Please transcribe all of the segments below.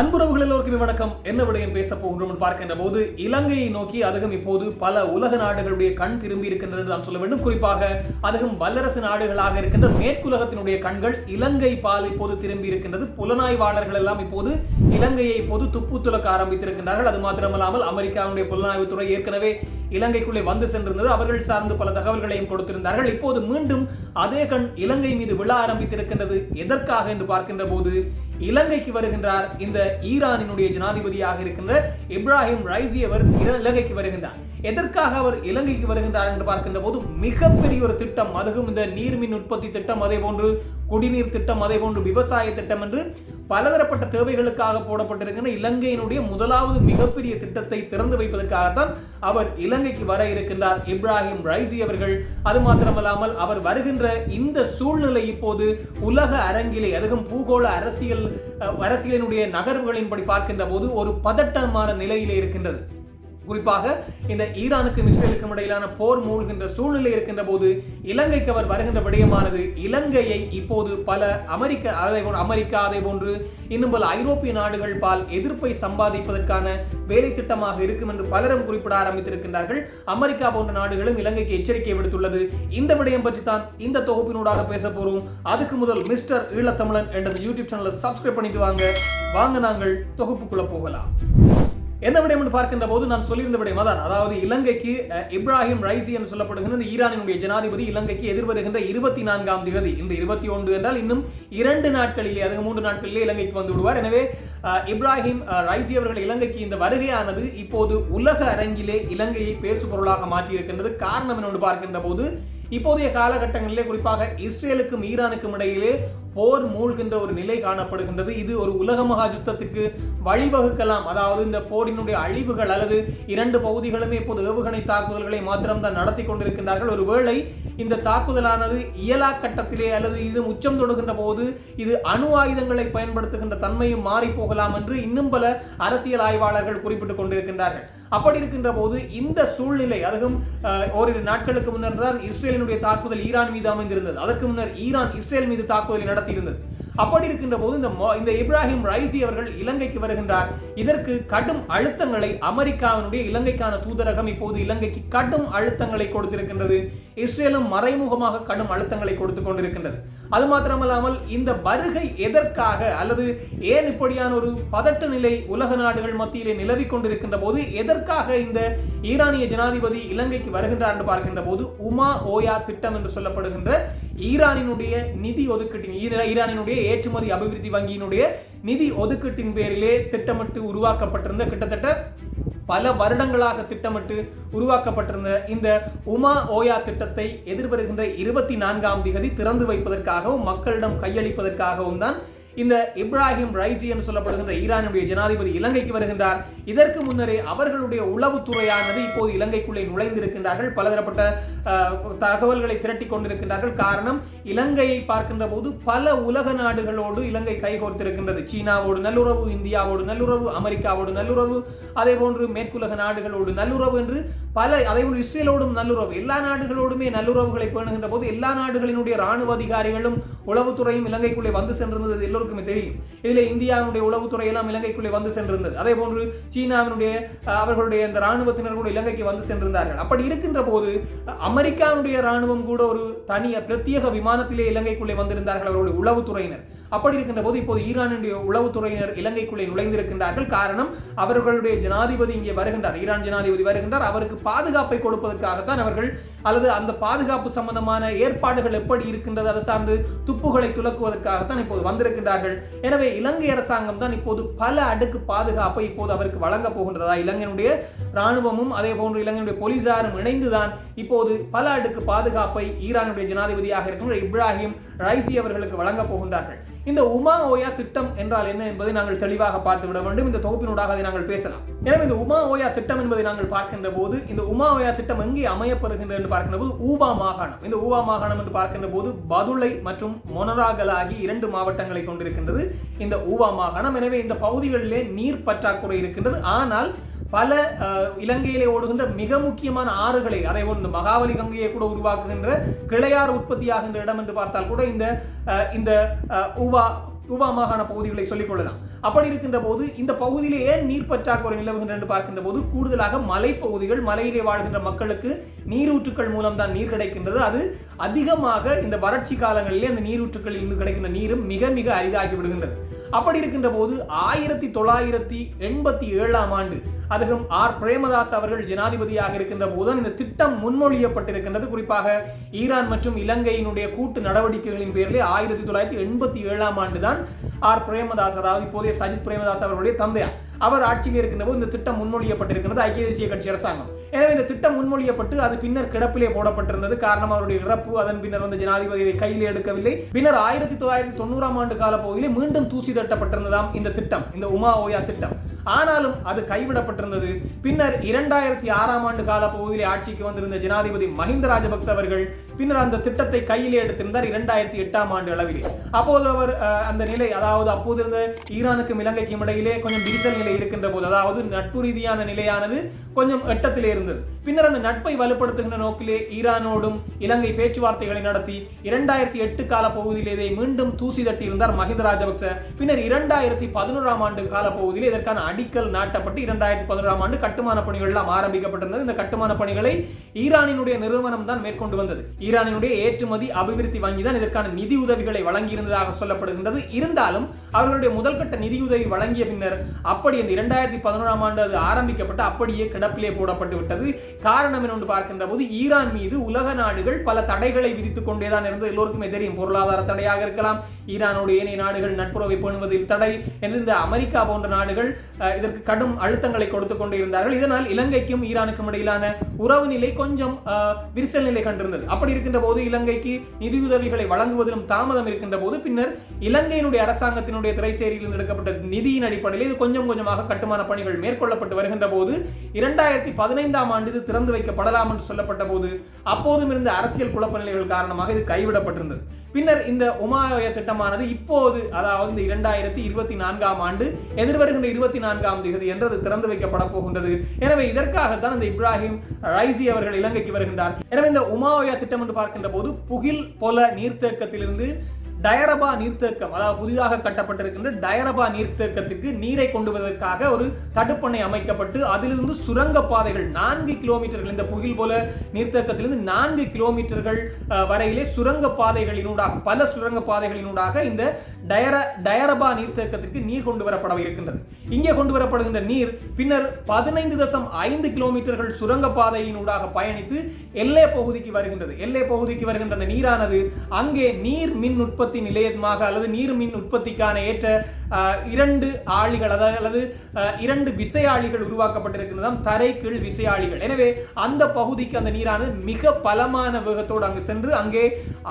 அன்புறவுகள் எல்லோருக்குமே வணக்கம். என்ன விடயம் பேச போகின்றோம் பார்க்கின்ற போது இலங்கையை நோக்கி அதிகம் இப்போது பல உலக நாடுகளுடைய கண் திரும்பி இருக்கின்றது என்று நாம் சொல்ல வேண்டும். குறிப்பாக அதுவும் வல்லரசு நாடுகளாக இருக்கின்ற மேற்குலகத்தினுடைய கண்கள் இலங்கை பால் இப்போது திரும்பி இருக்கின்றது. புலனாய்வாளர்கள் எல்லாம் இப்போது இலங்கையை இப்போது துப்பு துலக்க ஆரம்பித்திருக்கின்றார்கள். அது மாத்திரமல்லாமல் அமெரிக்காவுடைய புலனாய்வுத்துறை ஏற்கனவே இலங்கைக்குள்ளே வந்து சென்றிருந்தது. அவர்கள் சார்ந்து பல தகவல்களையும் கொடுத்திருந்தார்கள். இப்போது மீண்டும் அதே கண் இலங்கை மீது விழ ஆரம்பித்திருக்கின்றது. எதற்காக என்று பார்க்கின்ற போது இலங்கைக்கு வருகின்றார் இந்த ஈரானினுடைய ஜனாதிபதியாக இருக்கின்ற இப்ராஹிம் ரைசி அவர் இலங்கைக்கு வருகின்றார். எதற்காக அவர் இலங்கைக்கு வருகின்றார் என்று பார்க்கின்ற போது மிகப்பெரிய ஒரு திட்டம் அதுவும் இந்த நீர்மின் உற்பத்தி திட்டம் அதே போன்று குடிநீர் திட்டம் அதே போன்று விவசாய திட்டம் என்று பலதரப்பட்ட தேவைகளுக்காக போடப்பட்டிருக்கின்ற இலங்கையினுடைய முதலாவது மிகப்பெரிய திட்டத்தை திறந்து வைப்பதற்காகத்தான் அவர் இலங்கைக்கு வர இருக்கின்றார். இப்ராஹிம் ரைசி அவர்கள். அது மாத்திரமல்லாமல் அவர் வருகின்ற இந்த சூழ்நிலை இப்போது உலக அரங்கிலே அதுவும் பூகோள அரசியல் அஹ், அரசியலினுடைய நகர்வுகளின்படி பார்க்கின்ற போது ஒரு பதட்டமான நிலையிலே இருக்கின்றது. குறிப்பாக இந்த ஈரானுக்கும் இஸ்ரேலுக்கும் இடையிலான போர் மூழ்கின்ற சூழ்நிலை இருக்கின்ற போது இலங்கைக்கு அவர் வருகின்ற விடயமானது இலங்கையை இப்போது பல அமெரிக்க அதே அமெரிக்கா அதே போன்று இன்னும் பல ஐரோப்பிய நாடுகள் பால் எதிர்ப்பை சம்பாதிப்பதற்கான வேலை திட்டமாக இருக்கும் என்று பலரும் குறிப்பிட ஆரம்பித்திருக்கின்றார்கள். அமெரிக்கா போன்ற நாடுகளும் இலங்கைக்கு எச்சரிக்கை விடுத்துள்ளது. இந்த விடயம் பற்றி தான் இந்த தொகுப்பினூடாக பேச போறோம். அதுக்கு முதல் மிஸ்டர் ஈழத்தமிழன் என்ற யூடியூப் சேனலை சப்ஸ்கிரைப் பண்ணிட்டு வாங்க. வாங்க நாங்கள் தொகுப்புக்குள்ள போகலாம். என்ன விடயம் என்று பார்க்கின்ற போது நான் சொல்லியிருந்த விடயம் அதான். அதாவது இலங்கைக்கு இப்ராஹிம் ரைசி என்று சொல்லப்படுகின்ற இந்த ஈரானினுடைய ஜனாதிபதி இலங்கைக்கு எதிர்வருகின்ற இருபத்தி நான்காம் திகதி. இன்று இருபத்தி ஒன்று என்றால் இன்னும் இரண்டு நாட்களிலே அது மூன்று நாட்களிலே இலங்கைக்கு வந்து விடுவார். எனவே இப்ராஹிம் ரைசி அவர்கள் இலங்கைக்கு இந்த வருகையானது இப்போது உலக அரங்கிலே இலங்கையை பேசுபொருளாக மாற்றியிருக்கின்றது. காரணம் என்னொன்று பார்க்கின்ற போது இப்போதைய காலகட்டங்களிலே குறிப்பாக இஸ்ரேலுக்கும் ஈரானுக்கும் இடையிலே போர் மூழ்கின்ற ஒரு நிலை காணப்படுகின்றது. இது ஒரு உலக மகா யுத்தத்துக்கு வழிவகுக்கலாம். அதாவது இந்த போரினுடைய அழிவுகள் அல்லது இரண்டு பகுதிகளுமே இப்போது ஏவுகணை தாக்குதல்களை மாத்திரம்தான் நடத்தி கொண்டிருக்கின்றார்கள். ஒருவேளை இந்த தாக்குதலானது இயலா கட்டத்திலே அல்லது இது உச்சம் தொடுகின்ற போது இது அணு ஆயுதங்களை பயன்படுத்துகின்ற தன்மையும் மாறி போகலாம் என்று இன்னும் பல அரசியல் ஆய்வாளர்கள் குறிப்பிட்டுக் கொண்டிருக்கின்றார்கள். அப்படி இருக்கின்ற போது இந்த சூழ்நிலை அதுவும் ஓரிரு நாட்களுக்கு முன்னர் தான் இஸ்ரேலினுடைய தாக்குதல் ஈரான் மீது அமைந்திருந்தது. அதற்கு முன்னர் ஈரான் இஸ்ரேல் மீது தாக்குதலை நடத்தியிருந்தது. அப்படி இருக்கின்ற போது இந்த இந்த இப்ராஹிம் ரைசி அவர்கள் இலங்கைக்கு வருகின்றார். இதற்கு கடும் அழுத்தங்களை அமெரிக்காவினுடைய இலங்கைக்கான தூதரகம் இப்போது இலங்கைக்கு கடும் அழுத்தங்களை கொடுத்திருக்கின்றது. இஸ்ரேலும் மறைமுகமாக கடும் அழுத்தங்களை கொடுத்து கொண்டிருக்கின்றது. அது மாத்திரமல்லாமல் இந்த வருகை எதற்காக அல்லது ஏன் இப்படியான ஒரு பதட்ட நிலை உலக நாடுகள் மத்தியிலே நிலவிக் கொண்டிருக்கின்ற போது எதற்காக இந்த ஈரானிய ஜனாதிபதி இலங்கைக்கு வருகின்றார் என்று பார்க்கின்ற போது உமா ஓயா திட்டம் என்று சொல்லப்படுகின்ற ஈரானினுடைய நிதி ஒதுக்கீட்டின் ஈரானினுடைய ஏற்றுமதி அபிவிருத்தி வங்கியினுடைய நிதி ஒதுக்கீட்டின் பேரிலே திட்டமிட்டு உருவாக்கப்பட்டிருந்த கிட்டத்தட்ட பல வருடங்களாக திட்டமிட்டு உருவாக்கப்பட்டிருந்த இந்த உமா ஓயா திட்டத்தை எதிர்வருகின்ற இருபத்தி நான்காம் திகதி திறந்து வைப்பதற்காகவும் மக்களிடம் கையளிப்பதற்காகவும் தான் இந்த இப்ராஹிம் ரைசி என்று சொல்லப்படுகின்ற ஈரானுடைய ஜனாதிபதி இலங்கைக்கு வருகின்றார். இதற்கு முன்னரே அவர்களுடைய உளவுத்துறையானது இப்போது இலங்கைக்குள்ளே நுழைந்திருக்கின்றார்கள். பலதரப்பட்ட தகவல்களை திரட்டி கொண்டிருக்கின்றார்கள். காரணம் இலங்கையை பார்க்கின்ற போது பல உலக நாடுகளோடு இலங்கை கைகோர்த்திருக்கின்றது. சீனாவோடு நல்லுறவு இந்தியாவோடு நல்லுறவு அமெரிக்காவோடு நல்லுறவு அதே போன்று மேற்குலக நாடுகளோடு நல்லுறவு என்று பல அதே போன்று இஸ்ரேலோடும் நல்லுறவு. எல்லா நாடுகளோடுமே நல்லுறவுகளை பேணுகின்ற போது எல்லா நாடுகளினுடைய ராணுவ அதிகாரிகளும் உளவுத்துறையும் இலங்கைக்குள்ளே வந்து சென்றிருந்தது. எல்லோருக்குமே தெரியும். இதில் இந்தியாவினுடைய உளவுத்துறை எல்லாம் இலங்கைக்குள்ளே வந்து சென்றிருந்தது. அதே போன்று சீனாவினுடைய அவர்களுடைய இந்த ராணுவத்தினர் கூட இலங்கைக்கு வந்து சென்றிருந்தார்கள். அப்படி இருக்கின்ற போது அமெரிக்காவுடைய ராணுவம் கூட ஒரு தனி பிரத்யேக விமானத்திலே இலங்கைக்குள்ளே வந்திருந்தார்கள் அவர்களுடைய உளவுத்துறையினர். அப்படி இருக்கின்ற போது இப்போது ஈரானுடைய உளவுத்துறையினர் இலங்கைக்குள்ளே நுழைந்திருக்கின்றார்கள். காரணம் அவர்களுடைய ஜனாதிபதி இங்கே வருகின்றார். ஈரான் ஜனாதிபதி வருகின்றார். அவருக்கு பாதுகாப்பை கொடுப்பதற்காகத்தான் அவர்கள் அல்லது அந்த பாதுகாப்பு சம்பந்தமான ஏற்பாடுகள் எப்படி இருக்கின்றது அதை சார்ந்து துப்புகளை துலக்குவதற்காகத்தான் இப்போது வந்திருக்கின்றார்கள். எனவே இலங்கை அரசாங்கம் தான் இப்போது பல அடுக்கு பாதுகாப்பை இப்போது அவருக்கு வழங்க போகின்றதா? இலங்கையினுடைய ராணுவமும் அதே போன்று இலங்கையுடைய போலீசாரும் இணைந்துதான் இப்போது பல அடுக்கு பாதுகாப்பை ஈரானுடைய ஜனாதிபதியாக இருக்கின்ற இப்ராஹிம் ரைசி அவர்களுக்கு வழங்கப் போகின்றார்கள். இந்த உமா ஓயா திட்டம் என்றால் என்ன என்பதை நாங்கள் தெளிவாக பார்த்துவிட வேண்டும். இந்த தொகுப்பினூடாக அதை நாங்கள் பேசலாம். எனவே இந்த உமா ஓயா திட்டம் என்பதை நாங்கள் பார்க்கின்ற போது இந்த உமா ஓயா திட்டம் எங்கே அமையப்படுகின்றது என்று பார்க்கின்ற போது ஊவா மாகாணம். இந்த ஊவா மாகாணம் என்று பார்க்கின்ற போது பதுளை மற்றும் மொனராகல் ஆகிய இரண்டு மாவட்டங்களை கொண்டிருக்கின்றது. இந்த ஊவா மாகாணம். எனவே இந்த பகுதிகளிலே நீர் பற்றாக்குறை இருக்கின்றது. ஆனால் பல இலங்கையிலே ஓடுகின்ற மிக முக்கியமான ஆறுகளை அதே ஒன்று மகாவலி கங்கையை கூட உருவாக்குகின்ற கிளையார் உற்பத்தியாகின்ற இடம் என்று பார்த்தால் கூட இந்த அஹ், இந்த உவா ஊவா மாகாண பகுதிகளை சொல்லிக்கொள்ளலாம் அப்படி இருக்கின்ற போது இந்த பகுதியிலே ஏன் நீர் பற்றாக்குறை நிலவுகின்ற என்று பார்க்கின்ற போது கூடுதலாக மலைப்பகுதிகள் மலையிலே வாழ்கின்ற மக்களுக்கு நீரூற்றுக்கள் மூலம் தான் நீர் கிடைக்கின்றது. அது அதிகமாக இந்த வறட்சி காலங்களிலே அந்த நீரூற்றுக்களில் இருந்து கிடைக்கின்ற நீரும் மிக மிக அரிதாகி விடுகின்றது. அப்படி இருக்கின்ற போது ஆயிரத்தி தொள்ளாயிரத்தி எண்பத்தி ஏழாம் ஆண்டு அதுவும் ஆர். பிரேமதாஸ் அவர்கள் ஜனாதிபதியாக இருக்கின்ற போதுதான் இந்த திட்டம் முன்மொழியப்பட்டிருக்கின்றது. குறிப்பாக ஈரான் மற்றும் இலங்கையினுடைய கூட்டு நடவடிக்கைகளின் பேரிலே ஆயிரத்தி தொள்ளாயிரத்தி எண்பத்தி ஏழாம் ஆண்டு தான் ஆர். பிரேமதாஸ் அதாவது இப்போதைய சஜித் பிரேமதாஸ் அவர்களுடைய தந்தையார். அவர் ஆட்சியில் இருக்கின்ற போது இந்த திட்டம் முன்மொழியப்பட்டிருக்கிறது ஐக்கிய தேசிய கட்சி அரசாங்கம். எனவே இந்த திட்டம் முன்மொழியப்பட்டு அது பின்னர் கிடப்பிலே போடப்பட்டிருந்தது. காரணம் அவருடைய இறப்பு அதன் பின்னர் வந்து ஜனாதிபதியை கையில் எடுக்கவில்லை. பின்னர் ஆயிரத்தி தொள்ளாயிரத்தி தொண்ணூறாம் ஆண்டு கால பகுதியிலே மீண்டும் தூசி தட்டப்பட்டிருந்ததாம் இந்த திட்டம் இந்த உமா ஓயா திட்டம். ஆனாலும் அது கைவிடப்பட்டிருந்தது. பின்னர் இரண்டாயிரத்தி ஆறாம் ஆண்டு கால பகுதியிலே ஆட்சிக்கு வந்திருந்த ஜனாதிபதி மஹிந்த ராஜபக்ச அவர்கள் பின்னர் அந்த திட்டத்தை கையிலே எடுத்திருந்தார் இரண்டாயிரத்தி எட்டாம் ஆண்டு அளவிலே. அப்போது அவர் அந்த நிலை அதாவது அப்போது இருந்த ஈரானுக்கும் இலங்கைக்கும் இடையிலே கொஞ்சம் விரிசல் நிலை இருக்கின்ற போது அதாவது நட்பு ரீதியான நிலையானது கொஞ்சம் எட்டத்திலே இருந்தது. பின்னர் அந்த நட்பை வலுப்படுத்துகின்ற நோக்கிலே ஈரானோடும் இலங்கை பேச்சுவார்த்தைகளை நடத்தி இரண்டாயிரத்தி எட்டு கால பகுதியிலே இதை மீண்டும் தூசி தட்டி இருந்தார் மஹிந்த ராஜபக்ச. பின்னர் இரண்டாயிரத்தி பதினோராம் ஆண்டு கால பகுதியிலே இதற்கான அடிக்கல் நாட்டப்பட்டு இரண்டாயிரத்தி பதினோராம் ஆண்டு கட்டுமான பணிகள் எல்லாம் ஆரம்பிக்கப்பட்டிருந்தது. இந்த கட்டுமான பணிகளை ஈரானினுடைய நிறுவனம் தான் மேற்கொண்டு வந்தது. ஈரானினுடைய ஏற்றுமதி அபிவிருத்தி வங்கி தான் இதற்கான நிதி உதவிகளை வழங்கியிருந்ததாக சொல்லப்படுகின்றது. இருந்தாலும் அவர்களுடைய முதல்கட்ட நிதியுதவி வழங்கிய பின்னர் அப்படி இந்த இரண்டாயிரத்தி பதினோராம் ஆண்டு அது ஆரம்பிக்கப்பட்டு அப்படியே கிடப்பிலே போடப்பட்டு விட்டது. காரணம் என்று பார்க்கின்ற போது ஈரான் மீது உலக நாடுகள் பல தடைகளை விதித்துக் கொண்டேதான் இருந்தது. எல்லோருக்குமே தெரியும் பொருளாதார தடையாக இருக்கலாம் ஈரானோடு ஏனைய நாடுகள் நட்புறவை பேணுவதில் தடை என்று இந்த அமெரிக்கா போன்ற நாடுகள் இதற்கு கடும் அழுத்தங்களை கொடுத்து கொண்டிருந்தார்கள் இதனால் இலங்கைக்கும் ஈரானுக்கும் இடையிலான உறவு நிலை கொஞ்சம் விரிசல் நிலை கண்டிருந்தது. அப்படி இருக்கின்ற போது இலங்கைக்கு நிதியுதவிகளை வழங்குவதிலும் தாமதம் இருக்கின்ற போது பின்னர் இலங்கையினுடைய அரசாங்கத்தினுடைய திரைசேரியிலிருந்து எடுக்கப்பட்ட நிதியின் அடிப்படையில் இது கொஞ்சம் கொஞ்சமாக கட்டுமான பணிகள் மேற்கொள்ளப்பட்டு வருகின்ற போது இரண்டாயிரத்தி பதினைந்தாம் ஆண்டு இது திறந்து வைக்கப்படலாம் என்று சொல்லப்பட்ட போது அப்போதும் இருந்த அரசியல் குழப்ப நிலைகள் காரணமாக இது கைவிடப்பட்டிருந்தது. பின்னர் இந்த உமாய திட்டமானது இப்போது அதாவது இந்த இரண்டாயிரத்தி இருபத்தி நான்காம் ஆண்டு எதிர்வருகின்ற இருபத்தி நான்காம் தேதி என்றது திறந்து வைக்கப்பட போகின்றது. எனவே இதற்காகத்தான் இந்த இப்ராஹிம் ரைசி அவர்கள் அவர்கள் இலங்கைக்கு வருகின்றார். எனவே இந்த உமாவயா திட்டம் என்று பார்க்கின்ற போது புகில் பொல நீர்த்தேக்கத்திலிருந்து டயரபா நீர்த்தேக்கம் அதாவது புதிதாக கட்டப்பட்டிருக்கின்ற டயரபா நீர்த்தேக்கத்துக்கு நீரை கொண்டு வருவதற்காக ஒரு தடுப்பணை அமைக்கப்பட்டு அதிலிருந்து சுரங்க பாதைகள் நான்கு கிலோமீட்டர்கள் இந்த புகில் போல நீர்த்தேக்கத்திலிருந்து நான்கு கிலோமீட்டர்கள் வரையிலே சுரங்க பாதைகளினூடாக பல சுரங்க பாதைகளினூடாக இந்த டயர டயரபா நீர்த்தேக்கத்திற்கு நீர் கொண்டு வரப்பட இருக்கின்றது. இங்கே கொண்டு வரப்படுகின்ற நீர் பின்னர் பதினைந்து தசம் ஐந்து கிலோமீட்டர்கள் சுரங்க பாதையினூடாக பயணித்து எல்லை பகுதிக்கு வருகின்றது. எல்லை பகுதிக்கு வருகின்ற அந்த நீரானது அங்கே நீர் மின் உற்பத்தி நிலையமாக அல்லது நீர் மின் உற்பத்திக்கான ஏற்ற இரண்டு ஆளிகள் அதாவது அல்லது இரண்டு விசையாளிகள் உருவாக்கப்பட்டிருக்கின்றதாம் தரை கீழ் விசையாளிகள். எனவே அந்த பகுதிக்கு அந்த நீரானது மிக பலமான வேகத்தோடு அங்கு சென்று அங்கே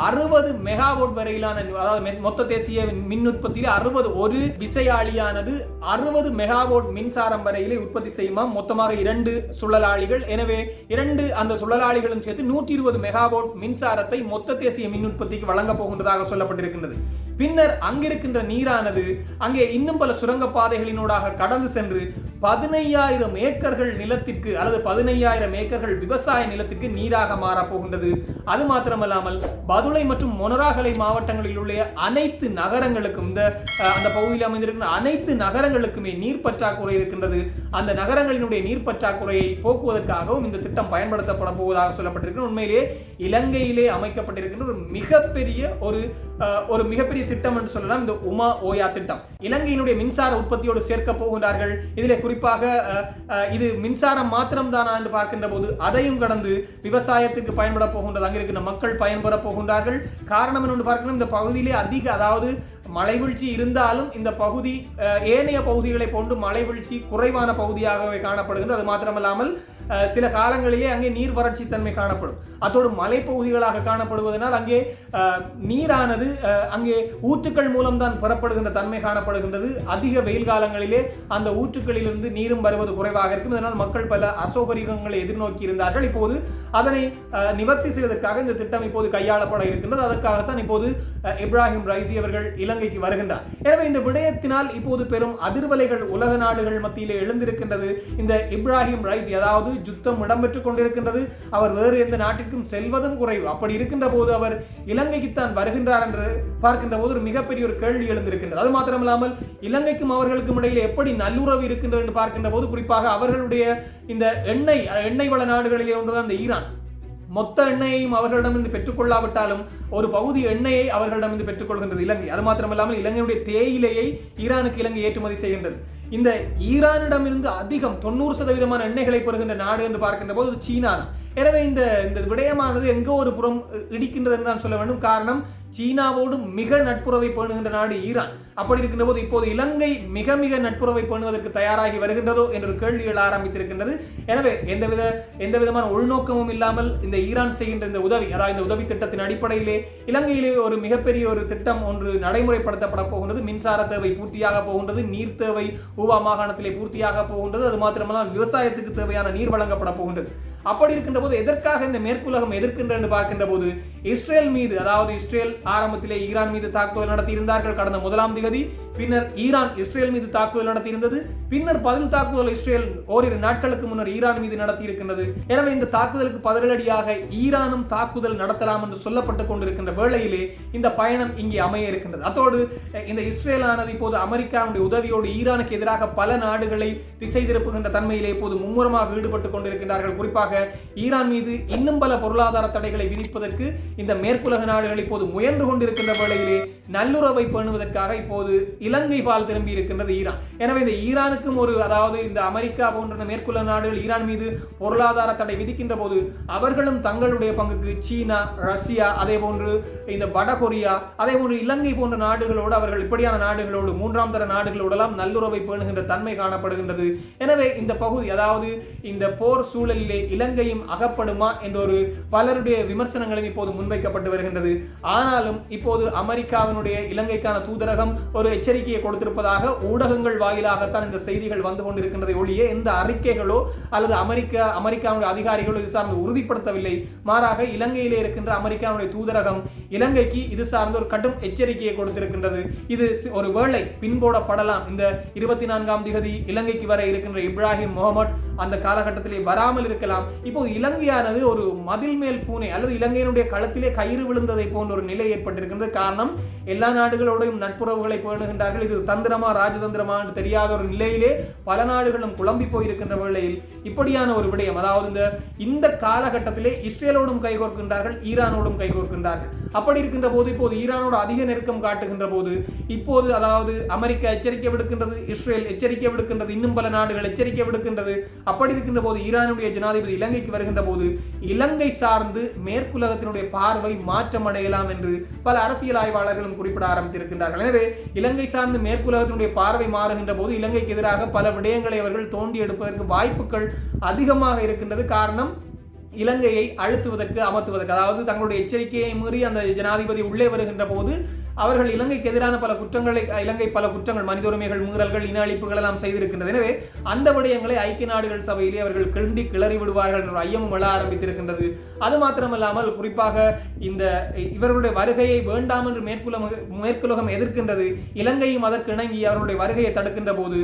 அறுபது மெகாவோட் வரையிலான அதாவது மொத்த தேசிய மின் உற்பத்தியில் அறுபது ஒரு விசையாழியானது அறுபது மெகாவோட் மின்சாரம் வரையிலே உற்பத்தி செய்யுமாம் மொத்தமாக இரண்டு சுழலாளிகள். எனவே இரண்டு அந்த சுழலாளிகளும் சேர்த்து நூற்றி இருபது மெகாவோட் மின்சாரத்தை மொத்த தேசிய மின் உற்பத்திக்கு வழங்கப் போகின்றதாக சொல்லப்பட்டிருக்கின்றது. பின்னர் அங்கிருக்கின்ற நீரானது அங்கே இன்னும் பல சுரங்க பாதைகளினூடாக கடந்து சென்று பதினையாயிரம் ஏக்கர்கள் நிலத்திற்கு அல்லது பதினையாயிரம் ஏக்கர்கள் விவசாய நிலத்திற்கு நீராக மாறப்போகின்றது அது மாத்திரமல்லாமல் பதுளை மற்றும் மொனராகலை மாவட்டங்களில் உள்ள அனைத்து நகரங்களுக்கும் இந்த அந்த பகுதியில் அமைந்திருக்கிற அனைத்து நகரங்களுக்குமே நீர் பற்றாக்குறை இருக்கின்றது. அந்த நகரங்களினுடைய நீர் பற்றாக்குறையை போக்குவதற்காகவும் இந்த திட்டம் பயன்படுத்தப்பட போவதாக சொல்லப்பட்டிருக்கிறது உண்மையிலேயே இலங்கையிலே அமைக்கப்பட்டிருக்கின்ற ஒரு மிகப்பெரிய ஒரு ஒரு மிகப்பெரிய திட்டம் என்று சொல்லலாம். இந்த உமா ஓயா திட்டம். இலங்கையினுடைய மின்சார உற்பத்தியோடு சேர்க்க போகின்றார்கள். இதிலே குறிப்பாக அஹ், இது மின்சாரம் மாத்திரம் தானா என்று பார்க்கின்ற போது அதையும் கடந்து விவசாயத்துக்கு பயன்பட போகின்றது. அங்கே மக்கள் பயன்பெற போகின்றார்கள். காரணம் என்று பார்க்கணும் இந்த பகுதியிலே அதிக அதாவது மலைவீழ்ச்சி இருந்தாலும் இந்த பகுதி ஏனைய பகுதிகளை போன்று மலைவீழ்ச்சி குறைவான பகுதியாகவே காணப்படுகின்றது. அது மாத்திரமல்லாமல் சில காலங்களிலே அங்கே நீர் வறட்சி தன்மை காணப்படும். அத்தோடு மலைப்பகுதிகளாக காணப்படுவதனால் அங்கே நீரானது அங்கே ஊற்றுக்கள் மூலம்தான் பெறப்படுகின்ற தன்மை காணப்படுகின்றது. அதிக வெயில் காலங்களிலே அந்த ஊற்றுக்களிலிருந்து நீரும் வருவது குறைவாக இருக்கும். இதனால் மக்கள் பல அசௌகரியங்களை எதிர்நோக்கி இருந்தார்கள். இப்போது அதனை நிவர்த்தி செய்வதற்காக இந்த திட்டம் இப்போது கையாளப்பட இருக்கின்றது. அதற்காகத்தான் இப்போது இப்ராஹிம் ரைசி அவர்கள் இலங்கை இலங்கைக்கு வருகின்றார். எனவே இந்த விடயத்தினால் இப்போது பெரும் அதிர்வலைகள் உலக நாடுகள் மத்தியிலே எழுந்திருக்கின்றது. இந்த இப்ராஹிம் ரைஸ் ஏதாவது யுத்தம் இடம்பெற்றுக் கொண்டிருக்கின்றது. அவர் வேறு எந்த நாட்டிற்கும் செல்வதும் குறைவு. அப்படி இருக்கின்ற போது அவர் இலங்கைக்குத்தான் வருகின்றார் என்று பார்க்கின்ற போது ஒரு மிகப்பெரிய ஒரு கேள்வி எழுந்திருக்கின்றது. அது மாத்திரமில்லாமல் இலங்கைக்கும் அவர்களுக்கும் இடையில் எப்படி நல்லுறவு இருக்கின்றது என்று பார்க்கின்ற போது குறிப்பாக அவர்களுடைய இந்த எண்ணெய் எண்ணெய் வள நாடுகளிலே ஒன்றுதான் இந்த ஈரான். மொத்த எண்ணெயையும் அவர்களிடமிருந்து பெற்றுக்கொள்ளாவிட்டாலும் ஒரு பகுதி எண்ணெயை அவர்களிடமிருந்து பெற்றுக்கொள்கின்றது இலங்கை. அது மாத்திரமல்லாமல் இலங்கையுடைய தேயிலையை ஈரானுக்கு இலங்கை ஏற்றுமதி செய்கின்றது. இந்த ஈரானிடமிருந்து அதிகம் தொண்ணூறு சதவீதமான எண்ணெய்களை பெறுகின்ற நாடு என்று பார்க்கின்ற போது சீனா தான். எனவே இந்த இந்த விடயமானது எங்கோ ஒரு புறம் இடிக்கின்றது என்று நான் சொல்ல வேண்டும். காரணம் சீனாவோடு மிக நட்புறவை பேணுகின்ற நாடு ஈரான். அப்படி இருக்கின்ற போது இப்போது இலங்கை மிக மிக நட்புறவை பேணுவதற்கு தயாராகி வருகின்றதோ என்ற கேள்விகள் ஆரம்பித்திருக்கின்றது. எனவே எந்தவித எந்த விதமான உள்நோக்கமும் இல்லாமல் இந்த ஈரான் செய்கின்ற இந்த உதவி அதாவது இந்த உதவி திட்டத்தின் அடிப்படையிலே இலங்கையிலே ஒரு மிகப்பெரிய ஒரு திட்டம் ஒன்று நடைமுறைப்படுத்தப்பட போகின்றது. மின்சார தேவை பூர்த்தியாக போகின்றது. நீர் தேவை பூவா மாகாணத்திலே பூர்த்தியாக போகின்றது. அது மாத்திரமல்ல விவசாயத்துக்கு தேவையான நீர் வழங்கப்பட போகின்றது. அப்படி இருக்கின்ற போது எதற்காக இந்த மேற்குலகம் எதிர்க்கின்ற பார்க்கின்ற போது இஸ்ரேல் மீது அதாவது இஸ்ரேல் ஆரம்பத்திலே ஈரான் மீது தாக்குதல் நடத்தியிருந்தார்கள் கடந்த முதலாம் திகதி பின்னர் ஈரான் இஸ்ரேல் மீது தாக்குதல் நடத்தியிருந்தது பின்னர் பதில் தாக்குதல் இஸ்ரேல் ஓரிரு நாட்களுக்கு முன்னர் ஈரான் மீது நடத்தியிருக்கின்றது. எனவே இந்த தாக்குதலுக்கு பதிலடியாக ஈரானும் தாக்குதல் நடத்தலாம் என்று சொல்லப்பட்டுக் கொண்டிருக்கின்ற வேளையிலே இந்த பயணம் இங்கே அமைய இருக்கின்றது. அத்தோடு இந்த இஸ்ரேலானது இப்போது அமெரிக்காவுடைய உதவியோடு ஈரானுக்கு எதிராக பல நாடுகளை திசை திருப்புகின்ற தன்மையிலே இப்போது மும்முரமாக ஈடுபட்டுக் கொண்டிருக்கின்றார்கள். குறிப்பாக ஈரான் மீது இன்னும் பல பொருளாதார தடைகளை விதிப்பதற்கு இந்த மேற்குலக நாடுகள் இப்போது முயன்று கொண்டிருக்கின்ற வேளையிலே நல்லுறவை பேணுவதற்காக இப்போது இலங்கை பால் திரும்பி இருக்கின்றது ஈரான். எனவே இந்த ஈரானுக்கும் ஒரு அதாவது இந்த அமெரிக்கா போன்ற மேற்குள்ள நாடுகள் ஈரான் மீது பொருளாதார தடை விதிக்கின்ற போது அவர்களும் தங்களுடைய பங்குக்கு சீனா ரஷ்யா அதே போன்று இந்த வடகொரியா அதே போன்று இலங்கை போன்ற நாடுகளோடு அவர்கள் இப்படியான நாடுகளோடு மூன்றாம் தர நாடுகளோடெல்லாம் நல்லுறவை பேணுகின்ற தன்மை காணப்படுகின்றது. எனவே இந்த பகுதி அதாவது இந்த போர் சூழலிலே இலங்கையும் அகப்படுமா என்ற ஒரு பலருடைய விமர்சனங்களும் இப்போது முன்வைக்கப்பட்டு வருகின்றது. ஆனாலும் இப்போது அமெரிக்காவினுடைய இலங்கைக்கான தூதரகம் ஒரு எச்சரிக்கையை கொடுத்திருப்பதாக ஊடகங்கள் வாயிலாகத்தான் இந்த செய்திகள் வந்து கொண்டிருக்கின்றதை ஒழிய எந்த அறிக்கைகளோ அல்லது அமெரிக்கா அமெரிக்காவுடைய அதிகாரிகளோ இது சார்ந்து உறுதிப்படுத்தவில்லை. மாறாக இலங்கையிலே இருக்கின்ற அமெரிக்காவுடைய தூதரகம் இலங்கைக்கு இது சார்ந்த ஒரு கடும் எச்சரிக்கையை கொடுத்திருக்கின்றது. இது ஒரு வேளை பின்போடப்படலாம். இந்த இருபத்தி நான்காம் திகதி இலங்கைக்கு வர இருக்கின்ற இப்ராஹிம் முகமது அந்த காலகட்டத்திலே வராமல் இருக்கலாம். இப்போது இலங்கையானது ஒரு மதில் மேல் பூனை அல்லது இலங்கையினுடைய களத்திலே கயிறு விழுந்ததை போன்ற ஒரு நிலை ஏற்பட்டிருக்கின்றது காரணம் எல்லா நாடுகளோடையும் நட்புறவுகளை பேணுகின்றார்கள். இது தந்திரமா ராஜதந்திரமா என்று தெரியாத ஒரு நிலையிலே பல நாடுகளும் குழம்பி போயிருக்கின்ற வேளையில் இப்படியான ஒரு விடயம் அதாவது இந்த இந்த காலகட்டத்திலே இஸ்ரேலோடும் கைகோர்க்கின்றார்கள் ஈரானோடும் கைகோர்க்கின்றார்கள் அப்படி இருக்கின்ற போது இப்போது ஈரானோடு அதிக நெருக்கம் காட்டுகின்ற போது இப்போது அதாவது அமெரிக்கா எச்சரிக்கை விடுக்கின்றது இஸ்ரேல் எச்சரிக்கை விடுக்கின்றது இன்னும் பல நாடுகள் எச்சரிக்கை விடுக்கின்றது. அப்படி இருக்கின்ற போது ஈரானுடைய ஜனாதிபதி இலங்கைக்கு வருகின்ற போது இலங்கை சார்ந்து மேற்குலகத்தினுடைய பார்வை மாற்றம் அடையலாம் என்று பல அரசியல் ஆய்வாளர்களும் குறிப்பிட ஆரம்பித்திருக்கின்றார்கள். எனவே இலங்கை சார்ந்து மேற்குலகத்தினுடைய பார்வை மாறுகின்ற போது இலங்கைக்கு எதிராக பல விடயங்களை அவர்கள் தோண்டி எடுப்பதற்கு வாய்ப்புகள் அதிகமாக இருக்கின்றது. காரணம் இலங்கையை அழுத்துவதற்கு அமர்த்துவதற்கு. அதாவது தங்களுடைய எச்சரிக்கையை மீறி அந்த ஜனாதிபதி உள்ளே வருகின்ற போது அவர்கள் இலங்கைக்கு எதிரான பல குற்றங்களை இலங்கை பல குற்றங்கள் மனித உரிமைகள் மீறல்கள் இன அழிப்புகள் எல்லாம் செய்திருக்கின்றது. எனவே அந்த விடயங்களை ஐக்கிய நாடுகள் சபையிலே அவர்கள் கிண்டி கிளறி விடுவார்கள் என்ற ஐயமும் எழ ஆரம்பித்திருக்கின்றது. அது மாத்திரமல்லாமல் குறிப்பாக இந்த இவர்களுடைய வருகையை வேண்டாம் என்று மேற்குலம் மேற்குலகம் எதிர்க்கின்றது. இலங்கையும் அதற்கு இணங்கி அவர்களுடைய வருகையை தடுக்கின்ற போது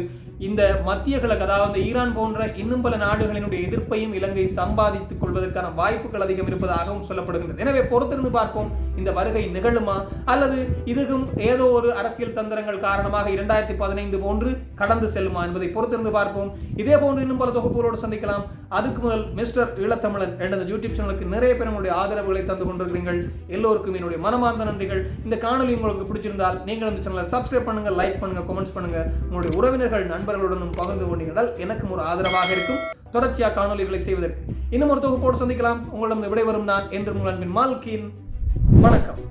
இந்த மத்திய கிழக்கு அதாவது ஈரான் போன்ற இன்னும் பல நாடுகளினுடைய எதிர்ப்பையும் இலங்கை சம்பாதித்துக் கொள்வதற்கான வாய்ப்புகள் அதிகம் இருப்பதாகவும் சொல்லப்படுகின்றது. எனவே பொறுத்திருந்து பார்ப்போம் இந்த வருகை நிகழுமா? அல்லது இதுக்கும் ஏதோ ஒரு அரசியல் தந்திரங்கள் காரணமாக இரண்டாயிரத்தி பதினைந்து போன்று கடந்து செல்லுமா என்பதை பொறுத்திருந்து பார்ப்போம். இதே போன்று இன்னும் பல தொகுப்புகளோடு சந்திக்கலாம். அதுக்கு முதல் மிஸ்டர் ஈழத்தமிழன் என்ற யூடியூப் சேனலுக்கு நிறைய பேர் உங்களுடைய ஆதரவுகளை தந்து கொண்டிருக்கிறீர்கள். எல்லோருக்கும் என்னுடைய மனமார்ந்த நன்றிகள். இந்த காணொலி உங்களுக்கு பிடிச்சிருந்தால் நீங்கள் இந்த சேனலை சப்ஸ்கிரைப் பண்ணுங்க லைக் பண்ணுங்க கமெண்ட்ஸ் பண்ணுங்க. உங்களுடைய உறவினர்கள் நண்பர்களுடனும் பகிர்ந்து கொண்டீர்கள். எனக்கும் ஒரு ஆதரவாக இருக்கும். தொடர்ச்சியாக காணொலிகளை செய்வதற்கு இன்னும் ஒரு தொகுப்போடு சந்திக்கலாம். உங்களிடம் விடைவரும் நான் என்று உங்கள் அன்பின் மால்கின். வணக்கம்.